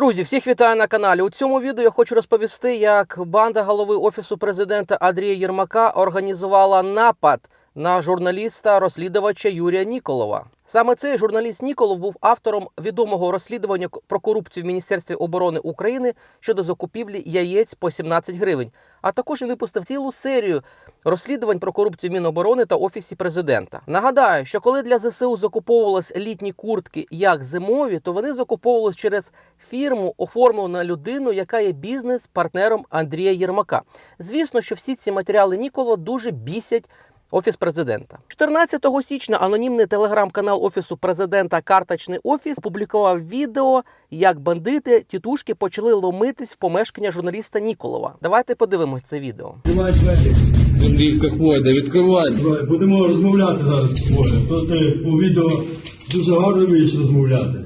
Друзі, всіх вітаю на каналі. У цьому відео я хочу розповісти, як банда голови офісу президента Андрія Єрмака організувала напад на журналіста-розслідувача Юрія Ніколова. Саме цей журналіст Ніколов був автором відомого розслідування про корупцію в Міністерстві оборони України щодо закупівлі яєць по 17 гривень. А також він випустив цілу серію розслідувань про корупцію Міноборони та офісі президента. Нагадаю, що коли для ЗСУ закуповувались літні куртки як зимові, то вони закуповувались через фірму, оформлену на людину, яка є бізнес-партнером Андрія Єрмака. Звісно, що всі ці матеріали Ніколова дуже бісять. Офіс президента 14 січня анонімний телеграм-канал офісу президента Карточний офіс опублікував відео, як бандити тітушки почали ломитись в помешкання журналіста Ніколова. Давайте подивимось це відео. Двері. Хвойда, відкривай. Будемо розмовляти зараз ти по відео дуже гарно вмієш розмовляти.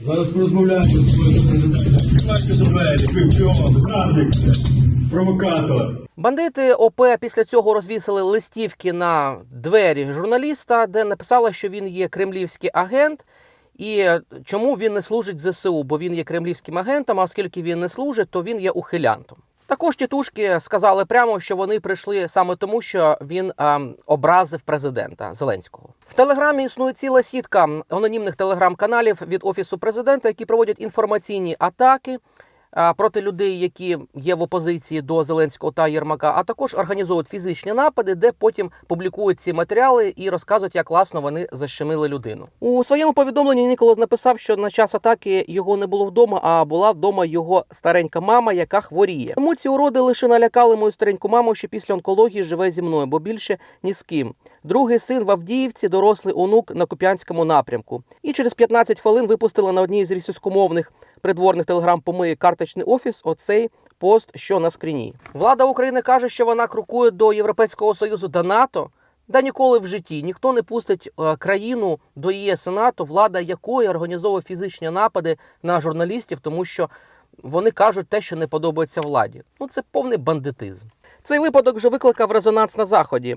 Зараз порозмовляємо з зрадник, провокатор. Бандити ОП після цього розвісили листівки на двері журналіста, де написали, що він є кремлівський агент. І чому він не служить ЗСУ, бо він є кремлівським агентом, а оскільки він не служить, то він є ухилянтом. Також тітушки сказали прямо, що вони прийшли саме тому, що він ем, образив президента Зеленського. В телеграмі існує ціла сітка анонімних телеграм-каналів від офісу президента, які проводять інформаційні атаки проти людей, які є в опозиції до Зеленського та Єрмака, а також організовують фізичні напади, де потім публікують ці матеріали і розказують, як класно вони защемили людину. У своєму повідомленні Ніколас написав, що на час атаки його не було вдома, а була вдома його старенька мама, яка хворіє. Тому ці уроди лише налякали мою стареньку маму, що після онкології живе зі мною, бо більше ні з ким. Другий син в Авдіївці, дорослий онук на Куп'янському напрямку. І через 15 хвилин випустили на одній з російськомовних придворних телеграм-помиї карточний офіс. Оцей пост, що на скріні. Влада України каже, що вона крокує до Європейського союзу та НАТО. Да ніколи в житті ніхто не пустить е, країну до ЄС і НАТО, влада якої організовує фізичні напади на журналістів, тому що вони кажуть те, що не подобається владі. Ну це повний бандитизм. Цей випадок вже викликав резонанс на заході.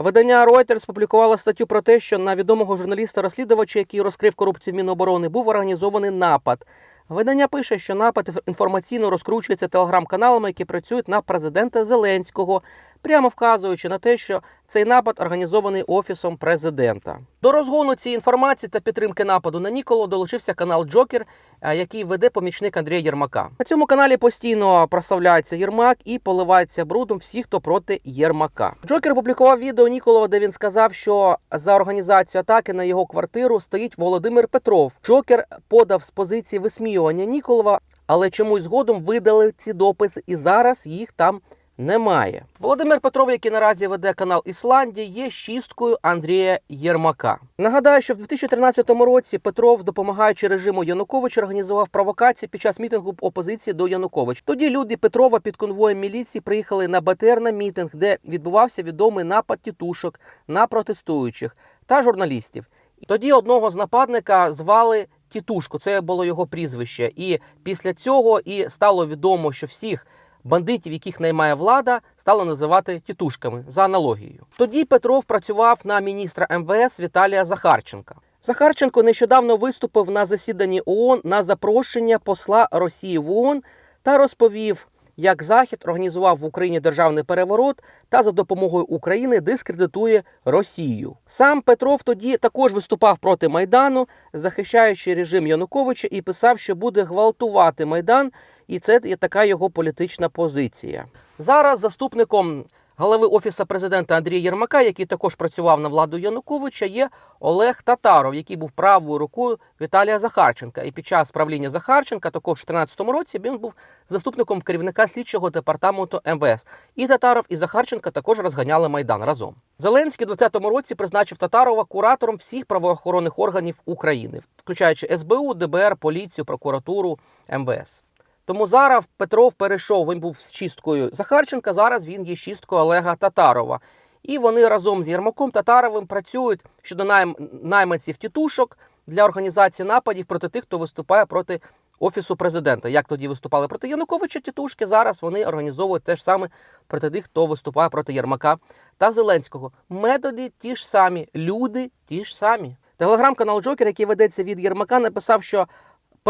Видання Reuters публікувало статтю про те, що на відомого журналіста-розслідувача, який розкрив корупцію Міноборони, був організований напад. Видання пише, що напад інформаційно розкручується телеграм-каналами, які працюють на президента Зеленського, прямо вказуючи на те, що цей напад організований офісом президента. До розгону цієї інформації та підтримки нападу на Ніколо долучився канал Джокер, який веде помічник Андрія Єрмака. На цьому каналі постійно прославляється Єрмак і поливається брудом всі, хто проти Єрмака. Джокер опублікував відео Ніколова, де він сказав, що за організацію атаки на його квартиру стоїть Володимир Петров. Джокер подав з позиції висміювання Ніколова, але чомусь згодом видали ці дописи, і зараз їх там немає. Володимир Петров, який наразі веде канал Ісландія, є шісткою Андрія Єрмака. Нагадаю, що в 2013 році Петров, допомагаючи режиму Януковича, організував провокації під час мітингу опозиції до Януковича. Тоді люди Петрова під конвоєм міліції приїхали на БТР на мітинг, де відбувався відомий напад тітушок на протестуючих та журналістів. Тоді одного з нападника звали Тітушко, це було його прізвище. І після цього і стало відомо, що всіх бандитів, яких наймає влада, стали називати тітушками за аналогією. Тоді Петров працював на міністра МВС Віталія Захарченка. Захарченко нещодавно виступив на засіданні ООН на запрошення посла Росії в ООН та розповів, як Захід організував в Україні державний переворот та за допомогою України дискредитує Росію. Сам Петров тоді також виступав проти майдану, захищаючи режим Януковича, і писав, що буде гвалтувати майдан, і це є така його політична позиція. Зараз заступником голови офісу президента Андрія Єрмака, який також працював на владу Януковича, є Олег Татаров, який був правою рукою Віталія Захарченка. І під час правління Захарченка, також в 2014 році, він був заступником керівника слідчого департаменту МВС. І Татаров і Захарченка також розганяли майдан разом. Зеленський у 2020 році призначив Татарова куратором всіх правоохоронних органів України, включаючи СБУ, ДБР, поліцію, прокуратуру, МВС. Тому зараз Петров перейшов. Він був з чисткою Захарченка. Зараз він є чисткою Олега Татарова. І вони разом з Єрмаком Татаровим працюють щодо найм... найманців тітушок для організації нападів проти тих, хто виступає проти офісу президента. Як тоді виступали проти Януковича тітушки, зараз вони організовують те ж саме проти тих, хто виступає проти Єрмака та Зеленського. Методи ті ж самі, люди ті ж самі. Телеграм-канал Джокер, який ведеться від Єрмака, написав, що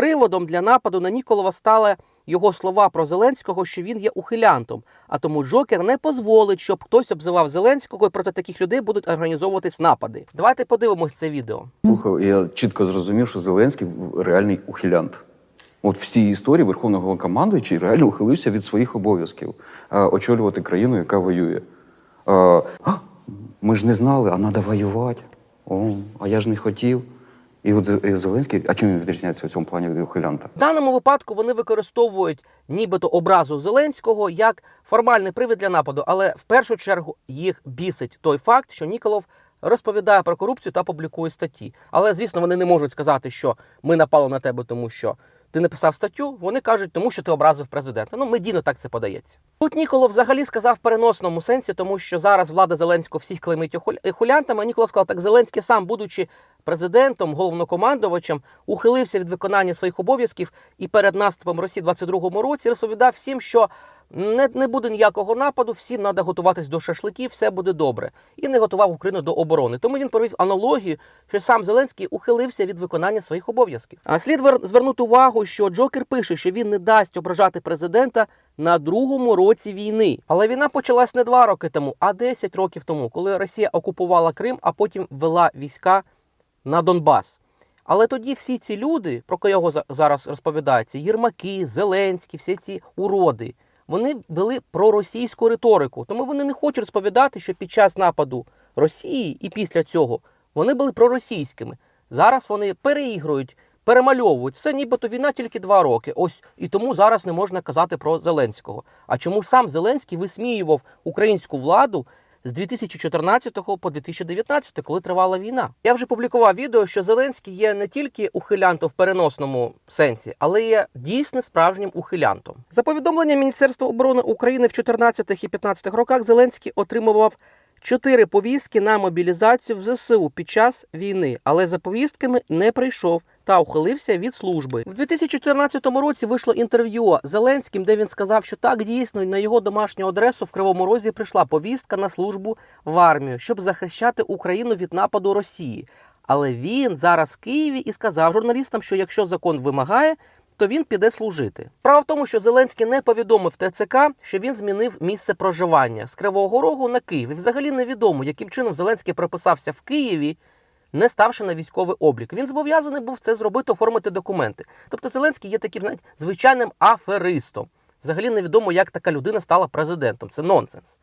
Приводом для нападу на Ніколова стали його слова про Зеленського, що він є ухилянтом. А тому Джокер не дозволить, щоб хтось обзивав Зеленського, і проти таких людей будуть організовуватись напади. Давайте подивимось це відео. Слухав, я чітко зрозумів, що Зеленський реальний ухилянт. От в цій історії Верховний Головнокомандуючий реально ухилився від своїх обов'язків е, очолювати країну, яка воює. Е, «А, ми ж не знали, а треба воювати. О, а я ж не хотів. І от Зеленський, а чим він відрізняється в цьому плані від ухилянта? В даному випадку вони використовують нібито образу Зеленського як формальний привід для нападу, але в першу чергу їх бісить той факт, що Ніколов розповідає про корупцію та публікує статті. Але звісно, вони не можуть сказати, що ми напали на тебе, тому що ти написав статтю. Вони кажуть, тому що ти образив президента. Ну, медійно так це подається. Тут Ніколо взагалі сказав в переносному сенсі, тому що зараз влада Зеленського всіх клеймить охуль- хулянтами. А сказав, так Зеленський сам, будучи президентом, головнокомандувачем, ухилився від виконання своїх обов'язків і перед наступом Росії в 22-му році розповідав всім, що не, не буде ніякого нападу, всім треба готуватись до шашликів, все буде добре. І не готував Україну до оборони. Тому він провів аналогію, що сам Зеленський ухилився від виконання своїх обов'язків. А слід звернути увагу, що Джокер пише, що він не дасть ображати президента на другому році війни. Але війна почалась не два роки тому, а 10 років тому, коли Росія окупувала Крим, а потім вела війська на Донбас. Але тоді всі ці люди, про кого зараз розповідається, Єрмаки, Зеленські, всі ці уроди, вони вели проросійську риторику. Тому вони не хочуть розповідати, що під час нападу Росії і після цього вони були проросійськими. Зараз вони переігрують, перемальовують. Це нібито війна тільки два роки. Ось і тому зараз не можна казати про Зеленського. А чому сам Зеленський висміював українську владу з 2014 по 2019, коли тривала війна. Я вже публікував відео, що Зеленський є не тільки ухилянтом в переносному сенсі, але є дійсно справжнім ухилянтом. За повідомленням Міністерства оборони України в 14 і 15 роках Зеленський отримував чотири повістки на мобілізацію в ЗСУ під час війни, але за повістками не прийшов та ухилився від служби. В 2014 році вийшло інтерв'ю Зеленським, де він сказав, що так дійсно на його домашню адресу в Кривому Розі прийшла повістка на службу в армію, щоб захищати Україну від нападу Росії. Але він зараз в Києві і сказав журналістам, що якщо закон вимагає, то він піде служити. Справа в тому, що Зеленський не повідомив ТЦК, що він змінив місце проживання з Кривого Рогу на Київ. І взагалі невідомо, яким чином Зеленський прописався в Києві, не ставши на військовий облік. Він зобов'язаний був це зробити, оформити документи. Тобто Зеленський є таким знаєте, звичайним аферистом. Взагалі невідомо, як така людина стала президентом. Це нонсенс.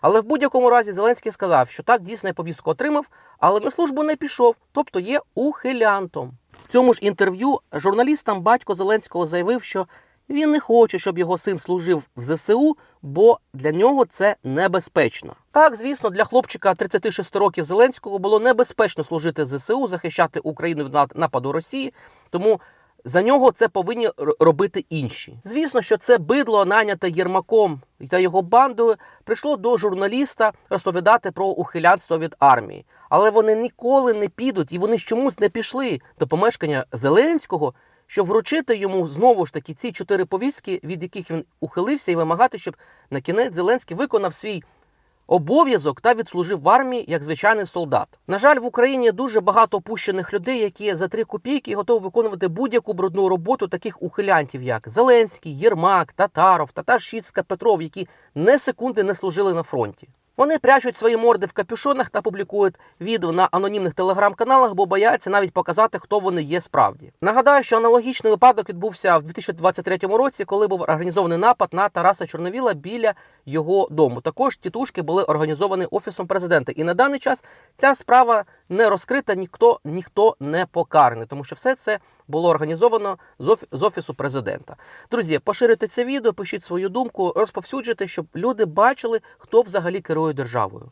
Але в будь-якому разі Зеленський сказав, що так дійсно я повістку отримав, але на службу не пішов, тобто є ухилянтом. В цьому ж інтерв'ю журналістам батько Зеленського заявив, що він не хоче, щоб його син служив в ЗСУ, бо для нього це небезпечно. Так, звісно, для хлопчика 36 років Зеленського було небезпечно служити ЗСУ, захищати Україну від нападу Росії, тому за нього це повинні робити інші. Звісно, що це бидло, наняте Єрмаком та його бандою, прийшло до журналіста розповідати про ухилянство від армії. Але вони ніколи не підуть, і вони чомусь не пішли до помешкання Зеленського, щоб вручити йому знову ж таки ці чотири повістки, від яких він ухилився, і вимагати, щоб на кінець Зеленський виконав свій обов'язок та відслужив в армії як звичайний солдат. На жаль, в Україні дуже багато опущених людей, які за три копійки готові виконувати будь-яку брудну роботу таких ухилянтів, як Зеленський, Єрмак, Татаров, Татаршіцька, Петров, які не секунди не служили на фронті. Вони прячуть свої морди в капюшонах та публікують відео на анонімних телеграм-каналах, бо бояться навіть показати, хто вони є справді. Нагадаю, що аналогічний випадок відбувся в 2023 році, коли був організований напад на Тараса Чорновіла біля його дому. Також тітушки були організовані офісом президента. І на даний час ця справа не розкрита, ніхто ніхто не покараний, тому що все це було організовано з оф- з офісу президента. Друзі, поширюйте це відео, пишіть свою думку, розповсюджуйте, щоб люди бачили, хто взагалі керує державою.